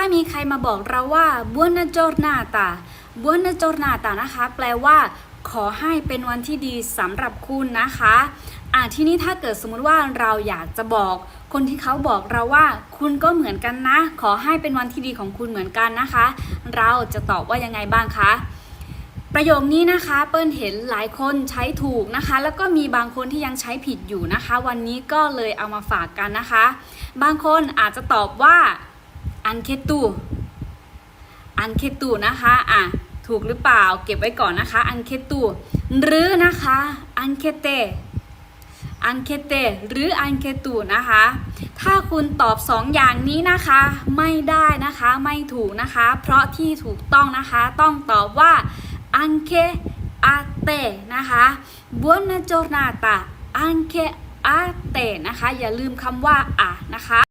ถ้ามีใครมาบอกเราว่า buona giornata buona giornata นะคะ แปลว่า ขอให้เป็นวันที่ดีสำหรับคุณนะคะอะที่นี้ถ้าเกิดสมมุติว่าเราอยากจะบอก คนที่เขาบอกเราว่า คุณก็เหมือนกันนะ ขอให้เป็นวันที่ดีของคุณเหมือนกันนะคะ เราจะตอบว่ายังไงบ้างคะประโยคนี้นะคะเปิ้ลเห็นหลายคนใช้ถูกนะคะ แล้วก็มีบางคนที่ยังใช้ผิดอยู่นะคะ วันนี้ก็เลยเอามาฝากกันนะคะ บางคนอาจจะตอบว่า อันเคตูอันเคตูนะคะอะถูกหรือเปล่าเก็บไว้ก่อนนะคะอันเคตูหรือนะคะอันเคเตอันเคเตหรืออันเคตูนะคะ ถ้าคุณตอบสองอย่างนี้นะคะ ไม่ได้นะคะไม่ถูกนะคะ เพราะที่ถูกต้องนะคะต้องตอบว่า anche a te นะคะ buona giornata anche a te นะคะ อย่าลืมคำว่าอะนะคะ